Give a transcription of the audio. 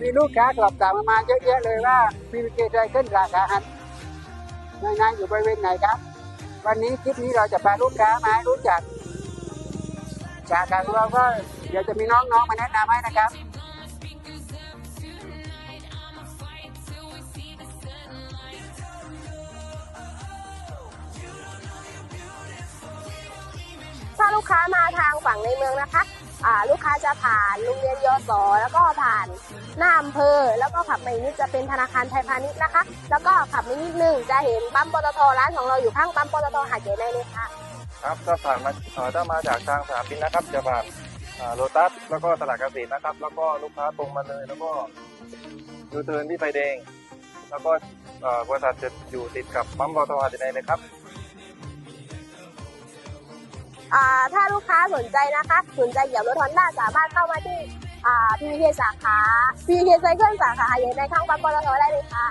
มีลูกค้ากลับตามมาเยอะแยะเลยว่าพีพีเคใจขึ้นราคาหันน่วยงานอยู่บริเวณไหนครับ วันนี้คลิปนี้เราจะพาลูกค้ามาให้รู้จักสาขาของเราก็เดี๋ยวจะมีน้องๆมาแนะนำให้นะครับถ้าลูกค้ามาทางฝั่งในเมืองนะคะลูกค้าจะผ่านโรงเรียนยศแล้วก็านหน้าอำเภอ แล้วก็ขับไปนิดจะเป็นธนาคารไทยพาณิชย์นะคะ แล้วก็ขับไปนิดนึงจะเห็นปั๊มปตทร้านของเราอยู่ข้างปั๊มปตทหาดใหญ่ในเลยค่ะ ครับถ้าผ่านมาเอ่อถ้ามาจากทางสนามบินนะครับ จะผ่านโลตัสแล้วก็ตลาดเกษตรนะครับ แล้วก็ลูกค้าตรงมาเลย แล้วก็ยูเทิร์นที่ไฟแดง แล้วก็เอ่อบริษัทจะอยู่ติดกับปั๊มปตทหาดใหญ่ในเลยครับ อ่าถ้าลูกค้าสนใจนะคะ สนใจเกี่ยวกับรถฮอนด้าสามารถเข้ามาที่อ่า พีพีเคสาขาพีพีเคไซเคิลสาขาหาดใหญ่ในข้างปั๊มปตทได้เลยค่ะ